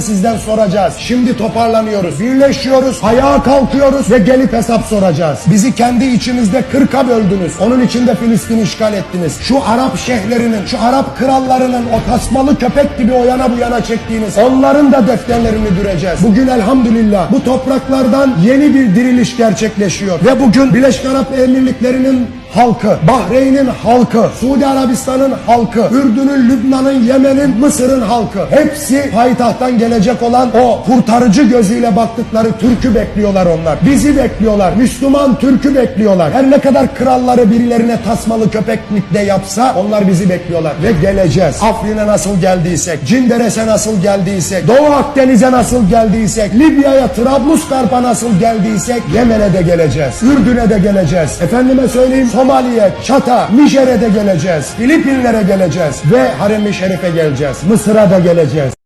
hesabını sizden soracağız. Şimdi toparlanıyoruz, birleşiyoruz, ayağa kalkıyoruz ve gelip hesap soracağız. Bizi kendi içimizde kırka böldünüz. Onun içinde Filistin'i işgal ettiniz. Şu Arap şeyhlerinin, şu Arap krallarının o tasmalı köpek gibi o yana bu yana çektiğiniz onların da defterlerini düreceğiz. Bugün elhamdülillah bu topraklardan yeni bir diriliş gerçekleşiyor. Ve bugün Birleşik Arap Emirlikleri'nin halkı, Bahreyn'in halkı, Suudi Arabistan'ın halkı, Ürdün'ün, Lübnan'ın, Yemen'in, Mısır'ın halkı. Hepsi payitahttan gelecek olan o kurtarıcı gözüyle baktıkları Türk'ü bekliyorlar onlar. Bizi bekliyorlar. Müslüman Türk'ü bekliyorlar. Her ne kadar kralları birilerine tasmalı köpeklik de yapsa onlar bizi bekliyorlar. Ve geleceğiz. Afrin'e nasıl geldiysek, Cinderes'e nasıl geldiysek, Doğu Akdeniz'e nasıl geldiysek, Libya'ya, Trablusgarp'a nasıl geldiysek Yemen'e de geleceğiz. Ürdün'e de geleceğiz. Efendime söyleyeyim Somali'ye, Çat'a, Nijer'e de geleceğiz. Filipinlere geleceğiz. Ve Harem-i Şerif'e geleceğiz. Mısır'a da geleceğiz.